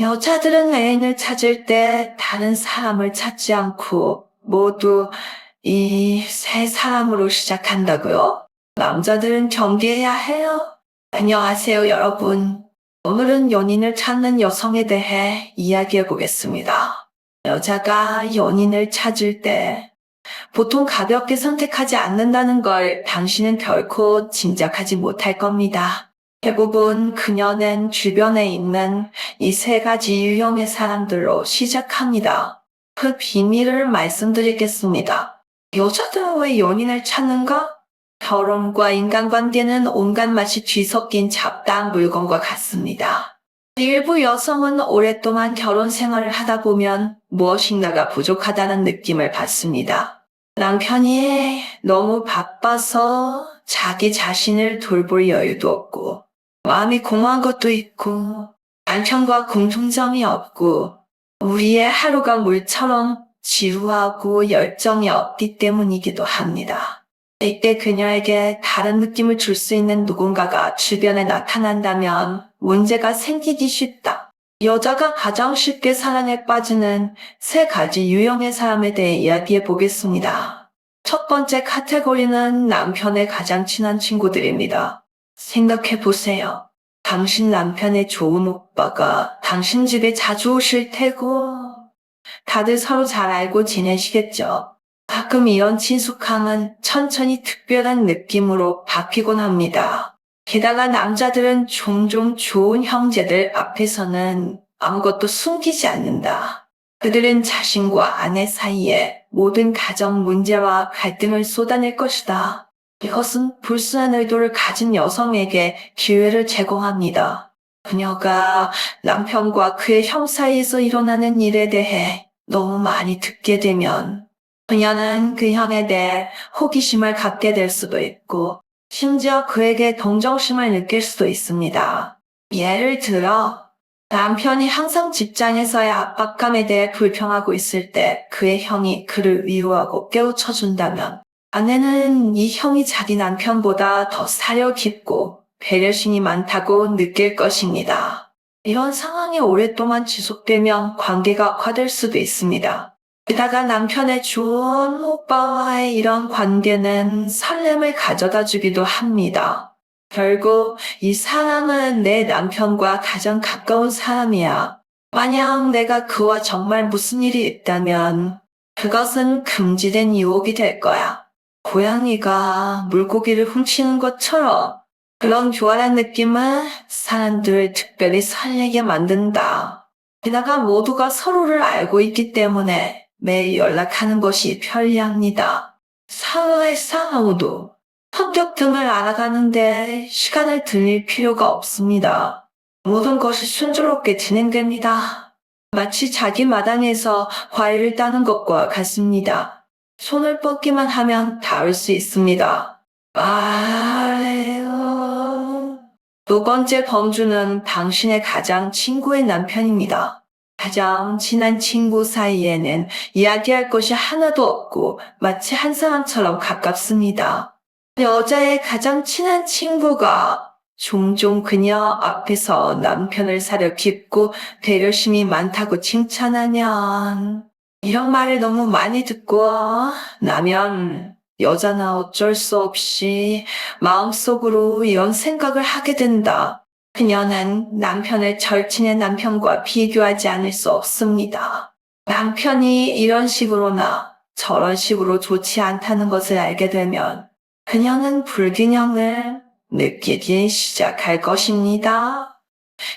여자들은 애인을 찾을 때 다른 사람을 찾지 않고 모두 이 세 사람으로 시작한다고요? 남자들은 경계해야 해요. 안녕하세요, 여러분. 오늘은 연인을 찾는 여성에 대해 이야기해 보겠습니다. 여자가 연인을 찾을 때 보통 가볍게 선택하지 않는다는 걸 당신은 결코 짐작하지 못할 겁니다. 대부분 그녀는 주변에 있는 이 세 가지 유형의 사람들로 시작합니다. 그 비밀을 말씀드리겠습니다. 여자들은 왜 연인을 찾는가? 결혼과 인간관계는 온갖 맛이 뒤섞인 잡다한 물건과 같습니다. 일부 여성은 오랫동안 결혼 생활을 하다 보면 무엇인가가 부족하다는 느낌을 받습니다. 남편이 너무 바빠서 자기 자신을 돌볼 여유도 없고, 마음이 공허한 것도 있고, 남편과 공통점이 없고, 우리의 하루가 물처럼 지루하고 열정이 없기 때문이기도 합니다. 이때 그녀에게 다른 느낌을 줄 수 있는 누군가가 주변에 나타난다면 문제가 생기기 쉽다. 여자가 가장 쉽게 사랑에 빠지는 세 가지 유형의 사람에 대해 이야기해 보겠습니다. 첫 번째 카테고리는 남편의 가장 친한 친구들입니다. 생각해 보세요. 당신 남편의 좋은 오빠가 당신 집에 자주 오실 테고, 다들 서로 잘 알고 지내시겠죠. 가끔 이런 친숙함은 천천히 특별한 느낌으로 바뀌곤 합니다. 게다가 남자들은 종종 좋은 형제들 앞에서는 아무것도 숨기지 않는다. 그들은 자신과 아내 사이에 모든 가정 문제와 갈등을 쏟아낼 것이다. 이것은 불순한 의도를 가진 여성에게 기회를 제공합니다. 그녀가 남편과 그의 형 사이에서 일어나는 일에 대해 너무 많이 듣게 되면 그녀는 그 형에 대해 호기심을 갖게 될 수도 있고 심지어 그에게 동정심을 느낄 수도 있습니다. 예를 들어 남편이 항상 직장에서의 압박감에 대해 불평하고 있을 때 그의 형이 그를 위로하고 깨우쳐준다면 아내는 이 형이 자기 남편보다 더 사려 깊고 배려심이 많다고 느낄 것입니다. 이런 상황이 오랫동안 지속되면 관계가 악화될 수도 있습니다. 게다가 남편의 좋은 오빠와의 이런 관계는 설렘을 가져다 주기도 합니다. 결국 이 사람은 내 남편과 가장 가까운 사람이야. 만약 내가 그와 정말 무슨 일이 있다면 그것은 금지된 유혹이 될 거야. 고양이가 물고기를 훔치는 것처럼 그런 교활한 느낌은 사람들을 특별히 설레게 만든다. 게다가 모두가 서로를 알고 있기 때문에 매일 연락하는 것이 편리합니다. 사회의 싸움도 성격 등을 알아가는데 시간을 들일 필요가 없습니다. 모든 것이 순조롭게 진행됩니다. 마치 자기 마당에서 과일을 따는 것과 같습니다. 손을 뻗기만 하면 닿을 수 있습니다. 말해요. 두 번째 범주는 당신의 가장 친구의 남편입니다. 가장 친한 친구 사이에는 이야기할 것이 하나도 없고 마치 한 사람처럼 가깝습니다. 여자의 가장 친한 친구가 종종 그녀 앞에서 남편을 사려 깊고 배려심이 많다고 칭찬하면 이런 말을 너무 많이 듣고 나면 여자나 어쩔 수 없이 마음속으로 이런 생각을 하게 된다. 그녀는 남편을 절친의 남편과 비교하지 않을 수 없습니다. 남편이 이런 식으로나 저런 식으로 좋지 않다는 것을 알게 되면 그녀는 불균형을 느끼기 시작할 것입니다.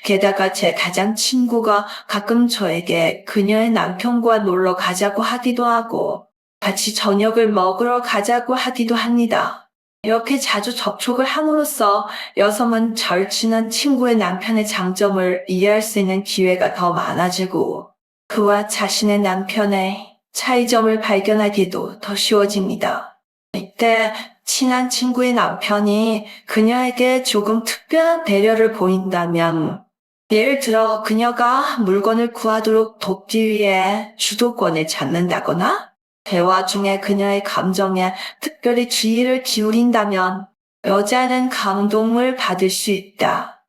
게다가 제 가장 친구가 가끔 저에게 그녀의 남편과 놀러 가자고 하기도 하고 같이 저녁을 먹으러 가자고 하기도 합니다. 이렇게 자주 접촉을 함으로써 여성은 절친한 친구의 남편의 장점을 이해할 수 있는 기회가 더 많아지고 그와 자신의 남편의 차이점을 발견하기도 더 쉬워집니다. 이때 친한 친구의 남편이 그녀에게 조금 특별한 배려를 보인다면 예를 들어 그녀가 물건을 구하도록 돕기 위해 주도권을 잡는다거나 대화 중에 그녀의 감정에 특별히 주의를 기울인다면 여자는 감동을 받을 수 있다.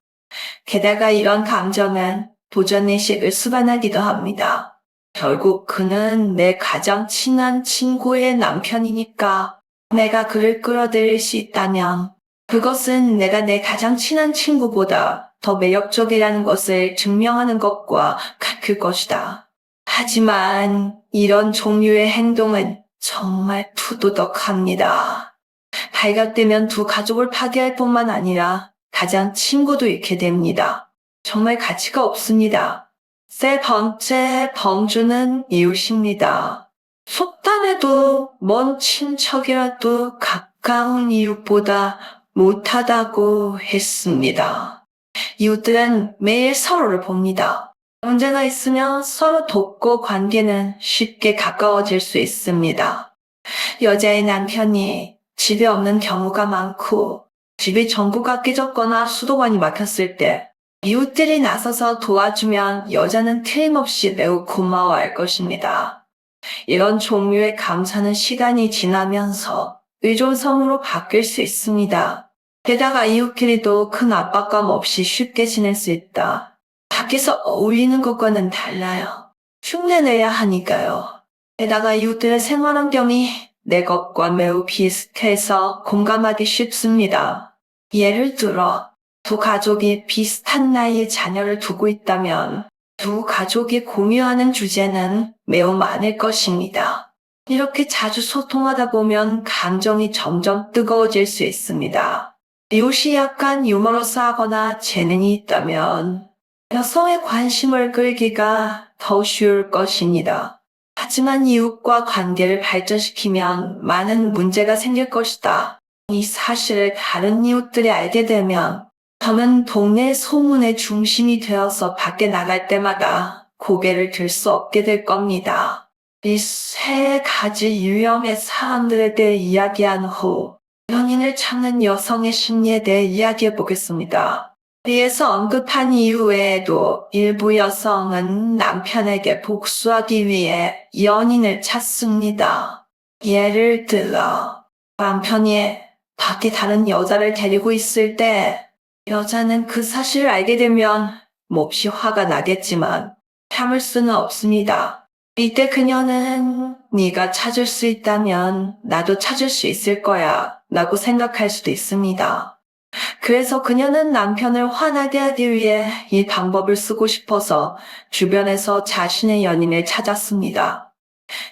게다가 이런 감정은 도전의식을 수반하기도 합니다. 결국 그는 내 가장 친한 친구의 남편이니까 내가 그를 끌어들일 수 있다면 그것은 내가 내 가장 친한 친구보다 더 매력적이라는 것을 증명하는 것과 같을 것이다. 하지만 이런 종류의 행동은 정말 부도덕합니다. 발각되면 두 가족을 파괴할 뿐만 아니라 가장 친구도 잃게 됩니다. 정말 가치가 없습니다. 세 번째 범주는 이웃입니다. 속단에도 먼 친척이라도 가까운 이웃보다 못하다고 했습니다. 이웃들은 매일 서로를 봅니다. 문제가 있으면 서로 돕고 관계는 쉽게 가까워질 수 있습니다. 여자의 남편이 집에 없는 경우가 많고 집이 전부가 깨졌거나 수도관이 막혔을 때 이웃들이 나서서 도와주면 여자는 틀림없이 매우 고마워할 것입니다. 이런 종류의 감사는 시간이 지나면서 의존성으로 바뀔 수 있습니다. 게다가 이웃끼리도 큰 압박감 없이 쉽게 지낼 수 있다. 밖에서 어울리는 것과는 달라요. 흉내내야 하니까요. 게다가 이웃들의 생활 환경이 내 것과 매우 비슷해서 공감하기 쉽습니다. 예를 들어, 두 가족이 비슷한 나이의 자녀를 두고 있다면 두 가족이 공유하는 주제는 매우 많을 것입니다. 이렇게 자주 소통하다 보면 감정이 점점 뜨거워질 수 있습니다. 이웃이 약간 유머러스하거나 재능이 있다면 여성의 관심을 끌기가 더 쉬울 것입니다. 하지만 이웃과 관계를 발전시키면 많은 문제가 생길 것이다. 이 사실을 다른 이웃들이 알게 되면 저는 동네 소문의 중심이 되어서 밖에 나갈 때마다 고개를 들 수 없게 될 겁니다. 이 세 가지 유형의 사람들에 대해 이야기한 후 연인을 찾는 여성의 심리에 대해 이야기해 보겠습니다. 위에서 언급한 이유 외에도 일부 여성은 남편에게 복수하기 위해 연인을 찾습니다. 예를 들어 남편이 밖에 다른 여자를 데리고 있을 때 여자는 그 사실을 알게 되면 몹시 화가 나겠지만 참을 수는 없습니다. 이때 그녀는 네가 찾을 수 있다면 나도 찾을 수 있을 거야 라고 생각할 수도 있습니다. 그래서 그녀는 남편을 화나게 하기 위해 이 방법을 쓰고 싶어서 주변에서 자신의 연인을 찾았습니다.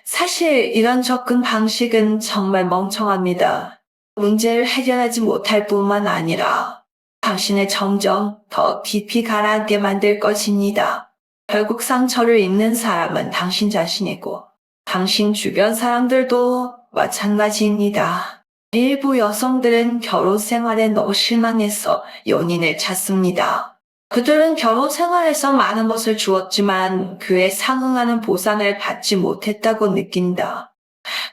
사실 이런 접근 방식은 정말 멍청합니다. 문제를 해결하지 못할 뿐만 아니라 당신을 점점 더 깊이 가라앉게 만들 것입니다. 결국 상처를 입는 사람은 당신 자신이고 당신 주변 사람들도 마찬가지입니다. 일부 여성들은 결혼 생활에 너무 실망해서 연인을 찾습니다. 그들은 결혼 생활에서 많은 것을 주었지만 그에 상응하는 보상을 받지 못했다고 느낀다.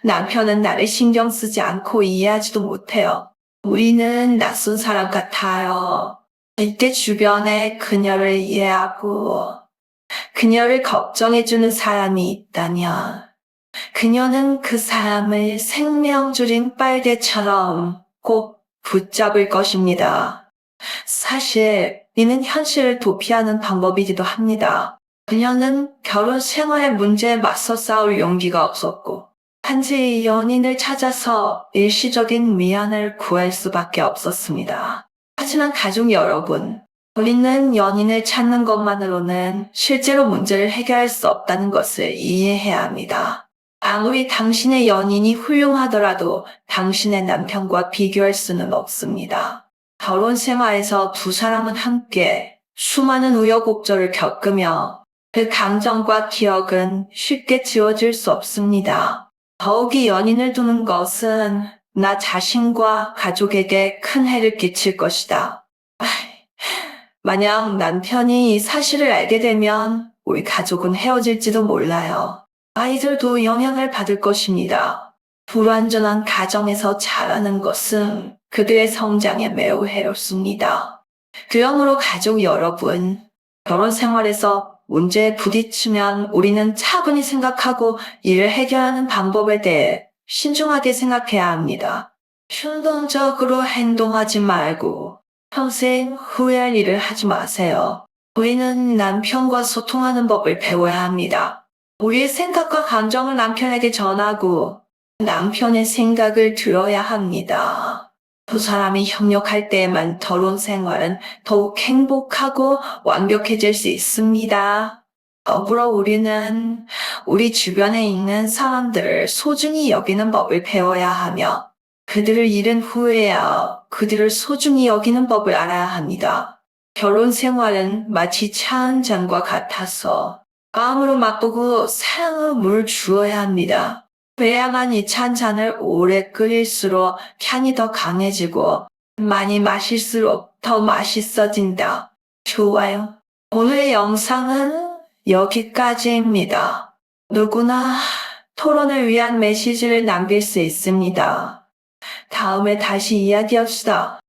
남편은 나를 신경 쓰지 않고 이해하지도 못해요. 우리는 낯선 사람 같아요. 이때 주변에 그녀를 이해하고 그녀를 걱정해주는 사람이 있다면 그녀는 그 사람을 생명줄인 빨대처럼 꼭 붙잡을 것입니다. 사실 이는 현실을 도피하는 방법이기도 합니다. 그녀는 결혼 생활의 문제에 맞서 싸울 용기가 없었고 단지 연인을 찾아서 일시적인 위안을 구할 수밖에 없었습니다. 하지만 가족 여러분, 우리는 연인을 찾는 것만으로는 실제로 문제를 해결할 수 없다는 것을 이해해야 합니다. 아무리 당신의 연인이 훌륭하더라도 당신의 남편과 비교할 수는 없습니다. 결혼 생활에서 두 사람은 함께 수많은 우여곡절을 겪으며 그 감정과 기억은 쉽게 지워질 수 없습니다. 더욱이 연인을 두는 것은 나 자신과 가족에게 큰 해를 끼칠 것이다. 만약 남편이 이 사실을 알게 되면 우리 가족은 헤어질지도 몰라요. 아이들도 영향을 받을 것입니다. 불완전한 가정에서 자라는 것은 그들의 성장에 매우 해롭습니다. 그러므로 가족 여러분, 결혼 생활에서 문제에 부딪히면 우리는 차분히 생각하고 이를 해결하는 방법에 대해 신중하게 생각해야 합니다. 충동적으로 행동하지 말고 평생 후회할 일을 하지 마세요. 우리는 남편과 소통하는 법을 배워야 합니다. 우리의 생각과 감정을 남편에게 전하고 남편의 생각을 들어야 합니다. 두 사람이 협력할 때에만 결혼 생활은 더욱 행복하고 완벽해질 수 있습니다. 더불어 우리는 우리 주변에 있는 사람들을 소중히 여기는 법을 배워야 하며 그들을 잃은 후에야 그들을 소중히 여기는 법을 알아야 합니다. 결혼 생활은 마치 차 한 잔과 같아서 마음으로 맛보고 사랑으로 물을 주어야 합니다. 그래야만 이차한 잔을 오래 끓일수록 향이 더 강해지고 많이 마실수록 더 맛있어진다. 좋아요. 오늘의 영상은 여기까지입니다. 누구나 토론을 위한 메시지를 남길 수 있습니다. 다음에 다시 이야기합시다.